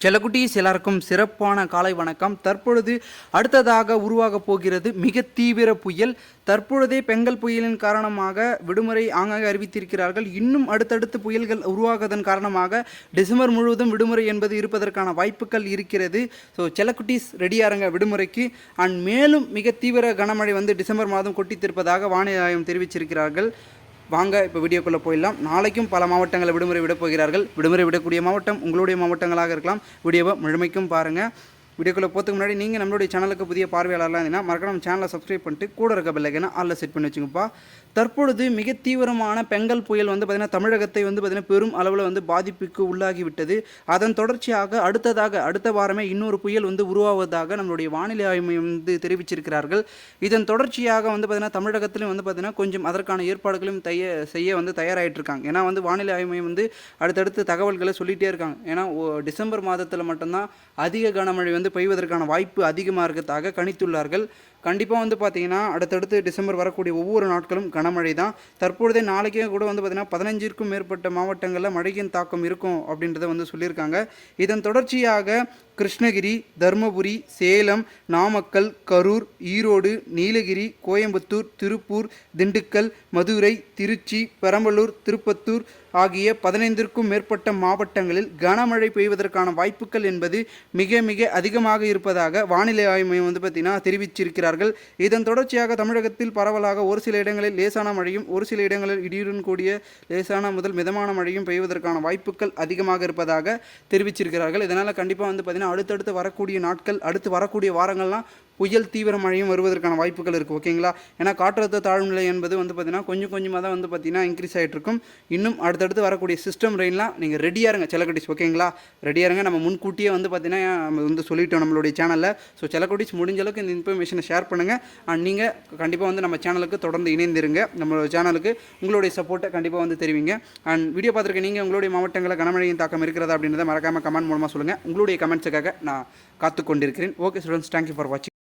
செல்லக்குட்டீஸ் எல்லாருக்கும் சிறப்பான காலை வணக்கம். தற்பொழுது அடுத்ததாக உருவாக போகிறது மிக தீவிர புயல். தற்பொழுதே பெங்கல் புயலின் காரணமாக விடுமுறை ஆங்காங்கே அறிவித்திருக்கிறார்கள். இன்னும் அடுத்தடுத்து புயல்கள் உருவாகதன் காரணமாக டிசம்பர் முழுவதும் விடுமுறை என்பது இருப்பதற்கான வாய்ப்புகள் இருக்கிறது. ஸோ செல்லக்குட்டீஸ் ரெடியாருங்க விடுமுறைக்கு. அண்ட் மேலும் மிக தீவிர கனமழை வந்து டிசம்பர் மாதம் கொட்டித்திருப்பதாக வானிலை ஆய்வு தெரிவிச்சிருக்கிறார்கள் வாங்க இப்போ வீடியோக்குள்ளே போயிடலாம். நாளைக்கும் பல மாவட்டங்களை விடுமுறை விடப் போகிறார்கள். விடுமுறை விடக்கூடிய மாவட்டம் உங்களுடைய மாவட்டங்களாக இருக்கலாம். வீடியோவை முழுமைக்கும் பாருங்கள் வீடியோக்குள்ளே போகிறதுக்கு முன்னாடி நீங்கள் நம்மளுடைய சேனலுக்கு புதிய பார்வையாளர்லாம் இருந்தீங்கன்னா மறக்காம நம்ம சேனலை சப்ஸ்கிரைப் பண்ணிட்டு கூட இருக்க பெல்லைக்கனை ஆளில் செட் பண்ணி வச்சுங்கப்பா. தற்பொழுது மிக தீவிரமான பெங்கல் புயல் வந்து பார்த்திங்கன்னா தமிழகத்தை வந்து பார்த்திங்கன்னா பெரும் அளவில் வந்து பாதிப்புக்கு உள்ளாகிவிட்டது அதன் தொடர்ச்சியாக அடுத்ததாக அடுத்த வாரமே இன்னொரு புயல் வந்து உருவாவதாக நம்மளுடைய வானிலை ஆய்வு மையம் வந்து தெரிவிச்சிருக்கிறார்கள். இதன் தொடர்ச்சியாக வந்து பார்த்திங்கன்னா தமிழகத்திலும் வந்து பார்த்திங்கன்னா கொஞ்சம் அதற்கான ஏற்பாடுகளையும் தைய செய்ய வந்து தயாராகிட்டு இருக்காங்க ஏன்னா வந்து வானிலை ஆய்வு மையம் வந்து அடுத்தடுத்து தகவல்களை சொல்லிகிட்டே இருக்காங்க. ஏன்னா ஓ- டிசம்பர் மாதத்தில் மட்டும்தான் அதிக கனமழை வந்து பெய்வதற்கான வாய்ப்பு அதிகமாக இருக்கிறதாக கணித்துள்ளார்கள். கண்டிப்பாக வந்து பார்த்தீங்கன்னா அடுத்தடுத்து டிசம்பர் வரக்கூடிய ஒவ்வொரு நாட்களும் கனமழை தான் தற்பொழுதே நாளைக்கே கூட வந்து பார்த்தீங்கன்னா பதினஞ்சிற்கும் மேற்பட்ட மாவட்டங்களில் மழையின் தாக்கம் இருக்கும் அப்படின்றத வந்து சொல்லியிருக்காங்க. இதன் தொடர்ச்சியாக கிருஷ்ணகிரி தருமபுரி சேலம் நாமக்கல் கரூர் ஈரோடு நீலகிரி கோயம்புத்தூர் திருப்பூர் திண்டுக்கல் மதுரை திருச்சி பெரம்பலூர் திருப்பத்தூர் ஆகிய பதினைந்திற்கும் மேற்பட்ட மாவட்டங்களில் கனமழை பெய்வதற்கான வாய்ப்புகள் என்பது மிக மிக அதிகமாக இருப்பதாக வானிலை ஆய்வு மையம் வந்து பார்த்திங்கன்னா தெரிவிச்சிருக்கிறார்கள். இதன் தொடர்ச்சியாக தமிழகத்தில் பரவலாக ஒரு சில இடங்களில் லேசான மழையும் ஒரு சில இடங்களில் இடியுடன் கூடிய லேசான முதல் மிதமான மழையும் பெய்வதற்கான வாய்ப்புகள் அதிகமாக இருப்பதாக தெரிவிச்சிருக்கிறார்கள். இதனால் கண்டிப்பாக வந்து பார்த்திங்கன்னா அடுத்தடுத்து வரக்கூடிய நாட்கள் அடுத்து வரக்கூடிய வாரங்கள்லாம் புயல் தீவிர மழையும் வருவதற்கான வாய்ப்புகள் இருக்குது ஓகேங்களா? ஏன்னா காற்றழுத்த தாழ்நிலை என்பது வந்து பார்த்திங்கன்னா கொஞ்சம் கொஞ்சமாக தான் வந்து பார்த்திங்கன்னா இன்க்ரீஸ் ஆகிட்டு இருக்கும் இன்னும் அடுத்தடுத்து வரக்கூடிய சிஸ்டம் ரெயின்லாம் நீங்கள் ரெடியாக இருங்க செல்லக்குட்டிஸ் ஓகேங்களா? ரெடியாக இருங்க. நம்ம முன்கூட்டியே வந்து பார்த்திங்கன்னா நம்ம வந்து சொல்லிட்டோம் நம்மளுடைய சேனலில் ஸோ செல்லக்குட்டிஸ் முடிஞ்ச அளவுக்கு இந்த இன்ஃபர்மேஷனை ஷேர் பண்ணுங்கள் அண்ட் நீங்கள் கண்டிப்பாக வந்து நம்ம சேனலுக்கு தொடர்ந்து இணைந்திருங்க. நம்மளோட சேனலுக்கு உங்களுடைய சப்போர்ட்டை கண்டிப்பாக வந்து தெரிவிங்க. அண்ட் வீடியோ பார்த்துருக்க நீங்கள் உங்களுடைய மாவட்டங்களில் கனமழையின் தாக்கம் இருக்கிறதா அப்படின்றத மறக்காமல் கமெண்ட் மூலமாக சொல்லுங்கள் உங்களுடைய கமெண்ட்ஸுக்காக நான் காத்து கொண்டிருக்கிறேன் ஓகே ஸ்டூடெண்ட்ஸ் தேங்க்யூ ஃபார் வாட்சிங்